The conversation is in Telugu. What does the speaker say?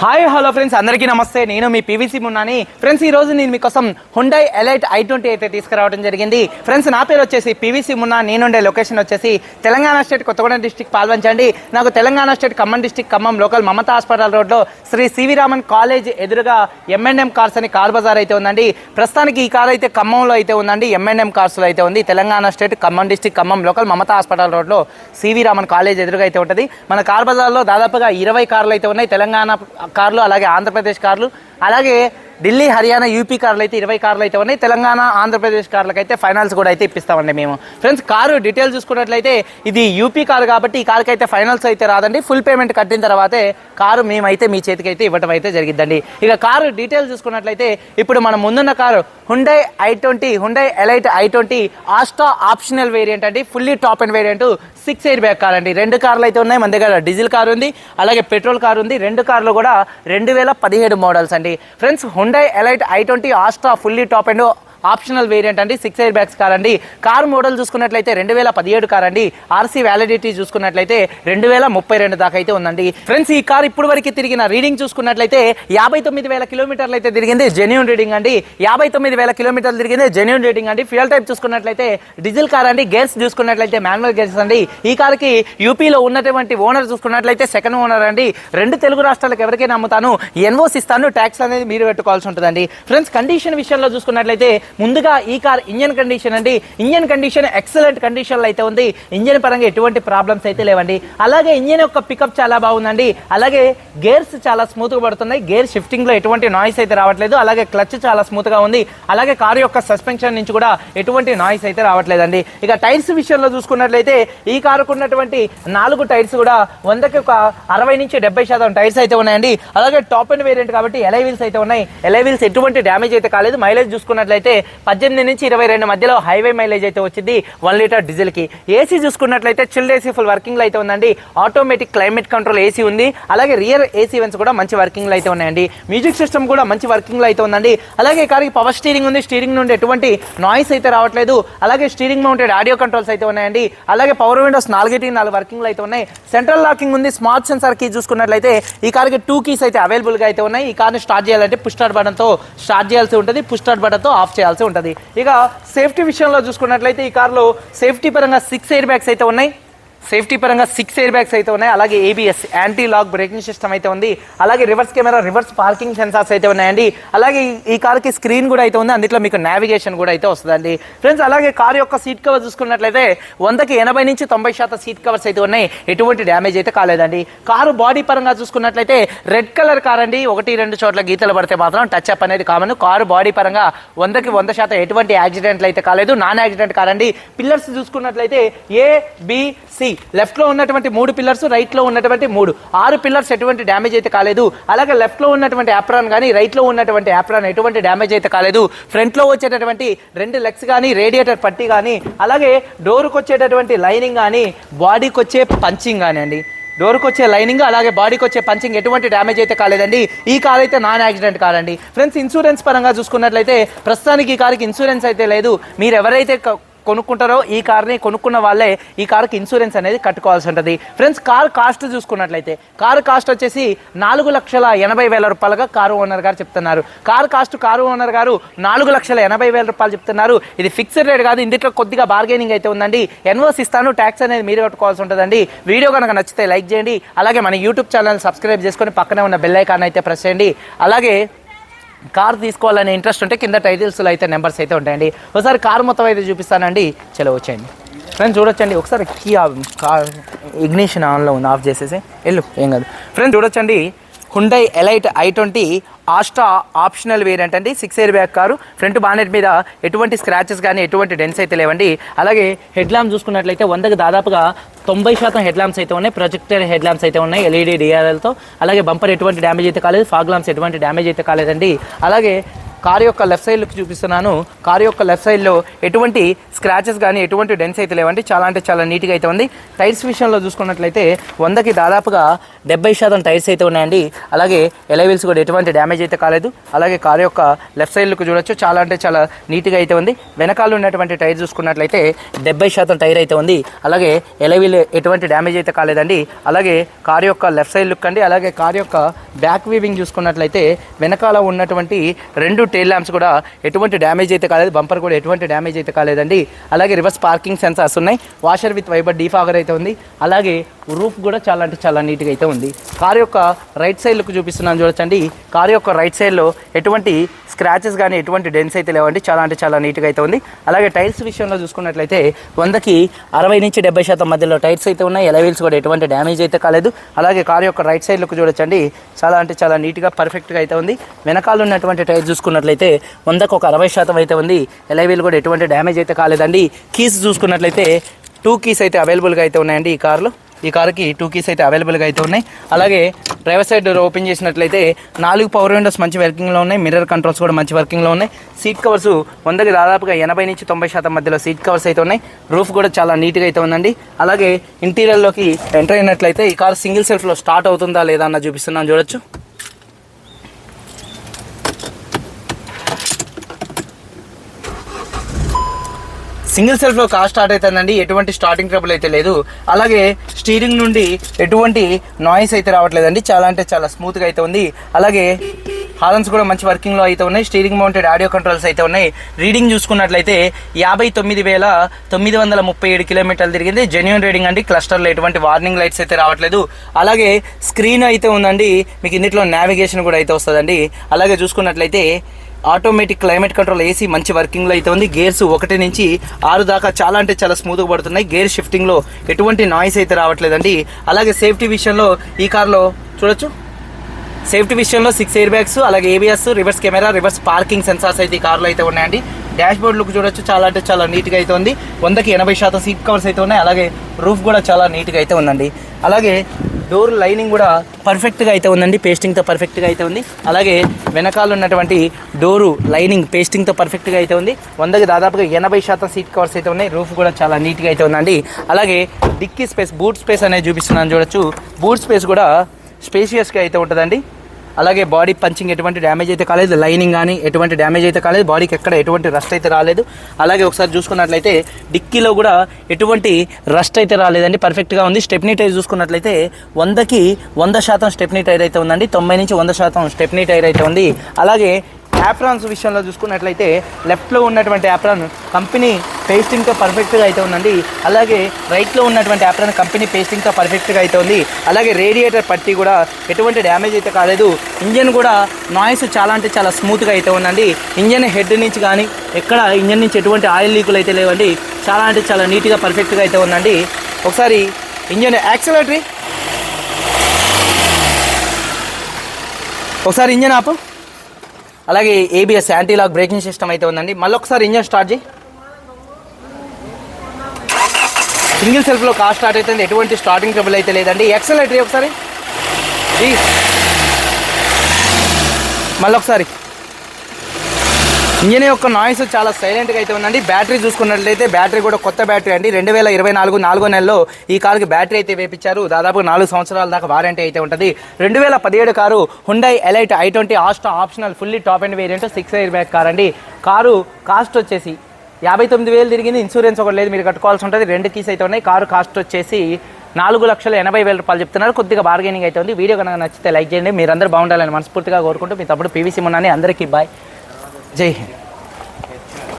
హాయ్ హలో ఫ్రెండ్స్ అందరికీ నమస్తే. నేను మీ పీవీసీ మున్నాని. ఫ్రెండ్స్ ఈ రోజు నేను మీకోసం హుండై ఎలైట్ ఐ ట్వంటీ అయితే తీసుకురావడం జరిగింది. ఫ్రెండ్స్ నా పేరు వచ్చేసి పీవీసీ మున్నా. నేనుండే లొకేషన్ వచ్చేసి తెలంగాణ స్టేట్ కొత్తగూడెం డిస్టిక్ పాల్వంచండి నాకు Telangana state Khammam district Khammam local Mamata hospital రోడ్లో శ్రీ సివి రామన్ కాలేజ్ ఎదురుగా ఎంఎన్ఎం కార్స్ అని కార్ బజార్ అయితే ఉందండి. ప్రస్తుతానికి ఈ కార్ అయితే ఖమ్మంలో అయితే ఉందండి. ఎంఎన్ఎం కార్స్లో అయితే ఉంది. Telangana state Khammam district Khammam local Mamata hospital రోడ్లో సివి రామన్ కాలేజ్ ఎదురుగా అయితే ఉంటుంది. మన కార్ బజార్లో దాదాపుగా ఇరవై కార్లు అయితే ఉన్నాయి. తెలంగాణ కార్లు అలాగే ఆంధ్రప్రదేశ్ కార్లు అలాగే ఢిల్లీ హర్యానా యూపీ కార్లు అయితే ఇరవై కార్లు అయితే ఉన్నాయి. తెలంగాణ ఆంధ్రప్రదేశ్ కార్లకు అయితే ఫైనాన్స్ కూడా అయితే ఇప్పిస్తామండి మేము. ఫ్రెండ్స్ కారు డీటెయిల్స్ చూసుకున్నట్లయితే ఇది యూపీ కారు కాబట్టి ఈ కార్కి అయితే ఫైనాన్స్ అయితే రాదండి. ఫుల్ పేమెంట్ కట్టిన తర్వాతే కారు మేమైతే మీ చేతికి అయితే ఇవ్వడం అయితే జరిగిద్దండి. ఇక కారు డీటెయిల్స్ చూసుకున్నట్లయితే ఇప్పుడు మనం ముందున్న car Hyundai i twenty Hyundai Elite i twenty Asta optional variant అండి. Fully top end variant six air bag car అండి. రెండు కార్లు అయితే ఉన్నాయి. మన దగ్గర డీజిల్ కార్ ఉంది. అలాగే పెట్రోల్ కార్ ఉంది. రెండు కార్లు కూడా రెండు వేల పదిహేడు మోడల్స్ అండి. Friends Hyundai Elite i twenty Astra fully top end optional variant అండి సిక్స్ ఎయిర్ బ్యాగ్స్ కార్ అండి కార్ మోడల్ చూసుకున్నట్లయితే రెండు వేల పదిహేడు కార్ అండి. ఆర్సీ వ్యాలిడిటీ చూసుకున్నట్లయితే రెండు వేల ముప్పై రెండు దాకా అయితే ఉందండి. ఫ్రెండ్స్ ఈ కార్ ఇప్పుడు వరకు తిరిగిన రీడింగ్ చూసుకున్నట్లయితే యాభై తొమ్మిది వేల కిలోమీటర్లు అయితే తిరిగింది జెన్యున్ రీడింగ్ అండి. యాభై తొమ్మిది వేల కిలోమీటర్లు తిరిగింది జెన్యున్ రీడింగ్ అండి. ఫ్యూయల్ టైప్ చూసుకున్నట్లయితే డీజిల్ కార్ అండి. గేర్స్ చూసుకున్నట్లయితే మాన్యువల్ గేర్స్ అండి. ఈ కార్కి యూపీలో ఉన్నటువంటి ఓనర్ చూసుకున్నట్లయితే సెకండ్ ఓనర్ అండి. రెండు తెలుగు రాష్ట్రాలకు ఎవరికైనా అమ్ముతాను ఎన్ఓస్ ఇస్తాను ట్యాక్స్ అనేది మీరు పెట్టుకోవాల్సి ఉంటుందండి. ఫ్రెండ్స్ కండిషన్ విషయంలో చూసుకున్నట్లయితే ముందుగా ఈ కార్ ఇంజన్ కండిషన్ అండి. ఇంజన్ కండిషన్ ఎక్సలెంట్ కండిషన్లో అయితే ఉంది. ఇంజన్ పరంగా ఎటువంటి ప్రాబ్లమ్స్ అయితే లేవండి. అలాగే ఇంజన్ యొక్క పికప్ చాలా బాగుందండి. అలాగే గేర్స్ చాలా స్మూత్గా పడుతున్నాయి. గేర్ షిఫ్టింగ్లో ఎటువంటి నాయిస్ అయితే రావట్లేదు. అలాగే క్లచ్ చాలా స్మూత్గా ఉంది. అలాగే కారు యొక్క సస్పెన్షన్ నుంచి కూడా ఎటువంటి నాయిస్ అయితే రావట్లేదండి. ఇక టైర్స్ విషయంలో చూసుకున్నట్లయితే ఈ కారుకు ఉన్నటువంటి నాలుగు టైర్స్ కూడా వందకి ఒక అరవై నుంచి డెబ్బై శాతం టైర్స్ అయితే ఉన్నాయండి. అలాగే టాప్ అండ్ వేరియంట్ కాబట్టి ఎలై వీల్స్ అయితే ఉన్నాయి. ఎలై వీల్స్ ఎటువంటి డ్యామేజ్ అయితే కాలేదు. మైలేజ్ చూసుకున్నట్లయితే పద్దెనిమిది నుంచి ఇరవై రెండు మధ్యలో హైవే మైలేజ్ అయితే వచ్చింది. వన్ లీటర్ డీజిల్కి ఏసీ చూసుకున్నట్లయితే చిల్డ్ ఏసీ ఫుల్ వర్కింగ్లో అయితే ఉందండి. ఆటోమేటిక్ క్లైమేట్ కంట్రోల్ ఏసీ ఉంది. అలాగే రియర్ ఏసీ వెన్స్ కూడా మంచి వర్కింగ్లో అయితే ఉన్నాయండి. మ్యూజిక్ సిస్టమ్ కూడా మంచి వర్కింగ్లో అయితే ఉందండి. అలాగే ఈ పవర్ స్టీరింగ్ ఉంది. స్టీరింగ్ నుండి ఎటువంటి నాయిస్ అయితే రావట్లేదు. అలాగే స్టీరింగ్ మౌంటెడ్ ఆడియో కంట్రోల్స్ అయితే ఉన్నాయండి. అలాగే పవర్ విండోస్ నాలుగిటి నాలుగు వర్కింగ్లో అయితే ఉన్నాయి. సెంట్రల్ లాకింగ్ ఉంది. స్మార్ట్ సెన్సార్ కీ చూసుకున్నట్లయితే ఈ కార్కి టూ కీస్ అయితే అవైలబుల్గా అయితే ఉన్నాయి. ఈ కార్ని స్టార్ట్ చేయాలంటే పుష్ స్టార్ట్ బటన్తో స్టార్ట్ చేయాల్సి ఉంటుంది. పుష్ స్టార్ట్ బటన్తో ఆఫ్ చేయాల్సి ఉంటుంది. ఇక సేఫ్టీ విషయంలో చూసుకున్నట్లయితే ఈ కార్లో సేఫ్టీ పరంగా సిక్స్ ఎయిర్ బ్యాగ్స్ అయితే ఉన్నాయి. సేఫ్టీ పరంగా సిక్స్ ఎయిర్ బ్యాగ్స్ అయితే ఉన్నాయి. అలాగే ABS anti lock braking system అయితే ఉంది. అలాగే reverse camera reverse parking sensors అయితే ఉన్నాయండి. అలాగే ఈ- కార్కి స్క్రీన్ కూడా అయితే ఉంది. అందులో మీకు నావిగేషన్ కూడా అయితే వస్తుందండి. ఫ్రెండ్స్ అలాగే కార్ యొక్క సీట్ కవర్ చూసుకున్నట్లయితే వందకి ఎనభై నుంచి తొంభై శాతం సీట్ కవర్స్ అయితే ఉన్నాయి. ఎటువంటి డ్యామేజ్ అయితే కాలేదండి. కారు బాడీ పరంగా చూసుకున్నట్లయితే రెడ్ కలర్ కార్ అండి. ఒకటి రెండు చోట్ల గీతలు పడితే మాత్రం టచ్ అప్ అనేది కామన్. కారు బాడీ పరంగా వందకి వంద శాతం ఎటువంటి యాక్సిడెంట్లు అయితే కాలేదు. నాన్ యాక్సిడెంట్ కార్ అండి. పిల్లర్స్ చూసుకున్నట్లయితే ఏ బి సి లెఫ్ట్లో ఉన్నటువంటి మూడు పిల్లర్స్ రైట్లో ఉన్నటువంటి మూడు. ఆరు పిల్లర్స్ ఎటువంటి డ్యామేజ్ అయితే కాలేదు. అలాగే లెఫ్ట్లో ఉన్నటువంటి యాప్రాన్ కానీ రైట్లో ఉన్నటువంటి యాప్రాన్ ఎటువంటి డ్యామేజ్ అయితే కాలేదు. ఫ్రంట్లో వచ్చేటటువంటి రెండు లెగ్స్ కానీ రేడియేటర్ పట్టి కానీ అలాగే డోర్కి వచ్చేటటువంటి లైనింగ్ కానీ బాడీకి వచ్చే పంచింగ్ కానీ అండి. డోర్కి వచ్చే లైనింగ్ అలాగే బాడీకి వచ్చే పంచింగ్ ఎటువంటి డ్యామేజ్ అయితే కాలేదండి. ఈ కార్ అయితే నాన్ యాక్సిడెంట్ కార్ అండి. ఫ్రెండ్స్ ఇన్సూరెన్స్ పరంగా చూసుకున్నట్లయితే ప్రస్తుతానికి ఈ కార్కి ఇన్సూరెన్స్ అయితే లేదు. మీరు ఎవరైతే కొనుక్కుంటారో ఈ కార్ని కొనుక్కున్న వాళ్ళే ఈ కార్కి ఇన్సూరెన్స్ అనేది కట్టుకోవాల్సి ఉంటుంది. ఫ్రెండ్స్ కార్ కాస్ట్ చూసుకున్నట్లయితే కారు కాస్ట్ వచ్చేసి నాలుగు లక్షల ఎనభై వేల రూపాయలుగా కారు ఓనర్ గారు చెప్తున్నారు. కారు కాస్ట్ కారు ఓనర్ గారు నాలుగు లక్షల ఎనభై వేల రూపాయలు చెప్తున్నారు. ఇది ఫిక్స్డ్ రేట్ కాదు ఇందులో కొద్దిగా బార్గెనింగ్ అయితే ఉందండి. ఎన్ఓస్ ఇస్తాను ట్యాక్స్ అనేది మీరు కట్టుకోవాల్సి ఉంటుందండి. వీడియో కనుక నచ్చితే లైక్ చేయండి. అలాగే మన యూట్యూబ్ ఛానల్ సబ్స్క్రైబ్ చేసుకొని పక్కనే ఉన్న బెల్ ఐకాన్ అయితే ప్రెస్ చేయండి. అలాగే కార్ తీసుకోవాలనే ఇంట్రెస్ట్ ఉంటే కింద టైటిల్స్లో అయితే నెంబర్స్ అయితే ఉంటాయండి. ఒకసారి కార్ మొత్తం అయితే చూపిస్తానండి. చలో వచ్చేయండి. ఫ్రెండ్స్ చూడొచ్చండి. ఒకసారి కీ కార్ ఇగ్నిషన్ ఆన్లో ఉంది ఆఫ్ చేసేసి. వెళ్ళు ఏం కాదు. ఫ్రెండ్స్ చూడొచ్చండి. Hyundai Elite i twenty Astra optional variant అండి. Six air bag car. Front bonnet మీద ఎటువంటి స్క్రాచెస్ కానీ ఎటువంటి డెన్స్ అయితే లేవండి. అలాగే హెడ్ ల్యాంప్ చూసుకున్నట్లయితే వందకు దాదాపుగా తొంభై శాతం హెడ్ ల్యాంప్స్ అయితే ఉన్నాయి. ప్రొజెక్టర్ హెడ్ ల్యాంప్స్ అయితే ఉన్నాయి ఎల్ఈడి డిఆర్ఎల్తో అలాగే బంపర్ ఎటువంటి డ్యామేజ్ అయితే కాలేదు. ఫాగ్ ల్యాంప్స్ ఎటువంటి డ్యామేజ్ అయితే కాలేదండి. అలాగే కారు యొక్క లెఫ్ట్ సైడ్లోకి చూపిస్తున్నాను. కారు యొక్క లెఫ్ట్ సైడ్లో ఎటువంటి స్క్రాచెస్ కానీ ఎటువంటి డెన్స్ అయితే లేవండి. చాలా అంటే చాలా నీట్గా అయితే ఉంది. టైర్స్ విషయంలో చూసుకున్నట్లయితే వందకి దాదాపుగా డెబ్బై శాతం టైర్స్ అయితే ఉన్నాయండి. అలాగే ఎలవీల్స్ కూడా ఎటువంటి డ్యామేజ్ అయితే కాలేదు. అలాగే కార్ యొక్క లెఫ్ట్ సైడ్ లుక్ చూడొచ్చు. చాలా అంటే చాలా నీట్గా అయితే ఉంది. వెనకాల ఉన్నటువంటి టైర్ చూసుకున్నట్లయితే డెబ్బై శాతం టైర్ అయితే ఉంది. అలాగే ఎలవీల్ ఎటువంటి డ్యామేజ్ అయితే కాలేదండి. అలాగే కార్ యొక్క లెఫ్ట్ సైడ్ లుక్ అండి. అలాగే కార్ యొక్క బ్యాక్ వీవింగ్ చూసుకున్నట్లయితే వెనకాల ఉన్నటువంటి రెండు టైల్ ల్యాంప్స్ కూడా ఎటువంటి డ్యామేజ్ అయితే కాలేదు. బంపర్ కూడా ఎటువంటి డ్యామేజ్ అయితే కాలేదండి. అలాగే రివర్స్ పార్కింగ్ సెన్సార్స్ ఉన్నాయి. వాషర్ విత్ వైబర్ డీఫాగర్ అయితే ఉంది. అలాగే రూఫ్ కూడా చాలా అంటే చాలా నీట్గా అయితే ఉంది. కార్ యొక్క రైట్ సైడ్ లుక్ చూపిస్తున్నాను చూడొచ్చండి. కార్ యొక్క రైట్ సైడ్లో ఎటువంటి స్క్రాచెస్ కానీ ఎటువంటి డెన్స్ అయితే లేవండి. చాలా అంటే చాలా నీట్గా అయితే ఉంది. అలాగే టైల్స్ విషయంలో చూసుకున్నట్లయితే వందకి అరవై నుంచి డెబ్బై శాతం మధ్యలో టైర్స్ అయితే ఉన్నాయి. ఎలవీల్స్ కూడా ఎటువంటి డ్యామేజ్ అయితే కాలేదు. అలాగే కార్ యొక్క రైట్ సైడ్ లుక్ చూడొచ్చండి. చాలా అంటే చాలా నీట్గా పర్ఫెక్ట్గా అయితే ఉంది. వెనకాల ఉన్నటువంటి టైర్ చూసుకున్నట్లయితే వందకు ఒక అరవై శాతం అయితే ఉంది. ఎలవీల్ కూడా ఎటువంటి డ్యామేజ్ అయితే కాలేదు. లేదండి. కీస్ చూసుకున్నట్లయితే టూ కీస్ అయితే అవైలబుల్గా అయితే ఉన్నాయండి ఈ కార్లో. ఈ కారుకి టూ కీస్ అయితే అవైలబుల్గా అయితే ఉన్నాయి. అలాగే డ్రైవర్ సైడ్ డోర్ ఓపెన్ చేసినట్లయితే నాలుగు పవర్ విండోస్ మంచి వర్కింగ్లో ఉన్నాయి. మిర్రర్ కంట్రోల్స్ కూడా మంచి వర్కింగ్లో ఉన్నాయి. సీట్ కవర్స్ వందకి దాదాపుగా ఎనభై నుంచి తొంభై శాతం మధ్యలో సీట్ కవర్స్ అయితే ఉన్నాయి. రూఫ్ కూడా చాలా నీట్గా అయితే ఉందండి. అలాగే ఇంటీరియర్లోకి ఎంటర్ అయినట్లయితే ఈ కార్ సింగిల్ సెల్ఫ్లో స్టార్ట్ అవుతుందా లేదా అన్న చూపిస్తున్నాను. చూడొచ్చు. సింగిల్ సెల్ఫ్లో కార్ స్టార్ట్ అవుతుందండి ఎటువంటి స్టార్టింగ్ ట్రబుల్ అయితే లేదు. అలాగే స్టీరింగ్ నుండి ఎటువంటి నాయిస్ అయితే రావట్లేదండి. చాలా అంటే చాలా స్మూత్గా అయితే ఉంది. అలాగే హార్న్స్ కూడా మంచి వర్కింగ్లో అయితే ఉన్నాయి. స్టీరింగ్ మౌంటెడ్ ఆడియో కంట్రోల్స్ అయితే ఉన్నాయి. రీడింగ్ చూసుకున్నట్లయితే యాభై తొమ్మిది వేల తొమ్మిది వందల ముప్పై ఏడు కిలోమీటర్లు తిరిగింది. జెన్యున్ రీడింగ్ అండి. క్లస్టర్లో ఎటువంటి వార్నింగ్ లైట్స్ అయితే రావట్లేదు. అలాగే స్క్రీన్ అయితే ఉందండి. మీకు ఇందులో నావిగేషన్ కూడా అయితే వస్తుందండి. అలాగే చూసుకున్నట్లయితే ఆటోమేటిక్ క్లైమేట్ కంట్రోల్ ఏసీ మంచి వర్కింగ్లో అయితే ఉంది. గేర్స్ ఒకటి నుంచి ఆరు దాకా చాలా అంటే చాలా స్మూత్గా పడుతున్నాయి. గేర్ షిఫ్టింగ్లో ఎటువంటి నాయిస్ అయితే రావట్లేదండి. అలాగే సేఫ్టీ విషయంలో ఈ కార్లో చూడొచ్చు. సేఫ్టీ విషయంలో సిక్స్ ఎయిర్ బ్యాగ్స్ అలాగే ABS reverse camera reverse parking sensors అయితే ఈ కార్లో అయితే ఉన్నాయండి. డాష్ బోర్డ్ లుక్ చూడొచ్చు. చాలా అంటే చాలా నీట్గా అయితే ఉంది. వందకి ఎనభై శాతం సీట్ కవర్స్ అయితే ఉన్నాయి. అలాగే రూఫ్ కూడా చాలా నీట్గా అయితే ఉందండి. అలాగే డోర్ లైనింగ్ కూడా పర్ఫెక్ట్గా అయితే ఉందండి. పేస్టింగ్తో పర్ఫెక్ట్గా అయితే ఉంది. అలాగే వెనకాల ఉన్నటువంటి డోరు లైనింగ్ పేస్టింగ్తో పర్ఫెక్ట్గా అయితే ఉంది. వందకి దాదాపుగా ఎనభై శాతం సీట్ కవర్స్ అయితే ఉన్నాయి. రూఫ్ కూడా చాలా నీట్గా అయితే ఉందండి. అలాగే డిక్కీ స్పేస్ బూట్ స్పేస్ అనేది చూపిస్తున్నాను. చూడొచ్చు. బూట్ స్పేస్ కూడా స్పేషియస్గా అయితే ఉంటుందండి. అలాగే బాడీ పంచింగ్ ఎటువంటి డ్యామేజ్ అయితే కాలేదు లైనింగ్ కానీ ఎటువంటి డ్యామేజ్ అయితే కాలేదు బాడీకి ఎక్కడ ఎటువంటి రస్ట్ అయితే రాలేదు. అలాగే ఒకసారి చూసుకున్నట్లయితే డిక్కీలో కూడా ఎటువంటి రస్ట్ అయితే రాలేదండి పర్ఫెక్ట్గా ఉంది. స్టెప్నీ టైర్ చూసుకున్నట్లయితే వందకి వంద శాతం స్టెప్నీ టైర్ అయితే ఉందండి తొంభై నుంచి వంద శాతం స్టెప్నీ టైర్ అయితే ఉంది. అలాగే యాప్రాన్స్ విషయంలో చూసుకున్నట్లయితే లెఫ్ట్లో ఉన్నటువంటి యాప్రాన్ కంపెనీ పేస్టింగ్తో పర్ఫెక్ట్గా అయితే ఉందండి. అలాగే రైట్లో ఉన్నటువంటి యాప్రాన్ కంపెనీ పేస్టింగ్తో పర్ఫెక్ట్గా అయితే ఉంది. అలాగే రేడియేటర్ పట్టి కూడా ఎటువంటి డ్యామేజ్ అయితే కాలేదు. ఇంజన్ కూడా నాయిస్ చాలా అంటే చాలా స్మూత్గా అయితే ఉందండి. ఇంజన్ హెడ్ నుంచి కానీ ఎక్కడ ఇంజన్ నుంచి ఎటువంటి ఆయిల్ లీకులు అయితే లేవండి. చాలా అంటే చాలా నీట్గా పర్ఫెక్ట్గా అయితే ఉందండి. ఒకసారి ఇంజన్ యాక్సిలేటరీ ఒకసారి ఇంజన్ ఆపు. అలాగే ABS anti lock braking system అయితే ఉందండి. మళ్ళీ ఒకసారి ఇంజన్ స్టార్ట్ చేయి సింగిల్ సెల్ఫ్లో కార్ స్టార్ట్ అవుతుంది. ఎటువంటి స్టార్టింగ్ ట్రబుల్ అయితే లేదండి. ఎక్సలెటరీ ఒకసారి. మళ్ళీ ఒకసారి ఇంజన్ యొక్క నాయిస్ చాలా సైలెంట్గా అయితే ఉందండి. బ్యాటరీ చూసుకున్నట్లయితే బ్యాటరీ కూడా కొత్త బ్యాటరీ అండి. రెండు వేల ఇరవై నాలుగు నాలుగో నెలలో ఈ కారుకి బ్యాటరీ అయితే వేపించారు దాదాపు నాలుగు సంవత్సరాల దాకా వారంటీ అయితే ఉంటుంది. రెండు వేల పదిహేడు car Hyundai Elite i twenty Asta optional fully top end variant six air bag car అండి. కారు కాస్ట్ వచ్చేసి యాభై తొమ్మిది వేలు తిరిగింది. ఇన్సూరెన్స్ ఒకటి లేదు మీరు కట్టుకోవాల్సి ఉంటుంది. రెండు కీస్ అయితే ఉన్నాయి. కారు కాస్ట్ వచ్చేసి నాలుగు లక్షల ఎనభై వేల రూపాయలు చెప్తున్నారు. కొద్దిగా బార్గెనింగ్ అయితే ఉంది. వీడియో కనుక నచ్చితే లైక్ చేయండి. మీరందరూ బాగుండాలని మనస్ఫూర్తిగా కోరుకుంటూ మీ తప్పుడు పీవీసీ మున్నాని అందరికీ బాయ్ જય હિન્દ.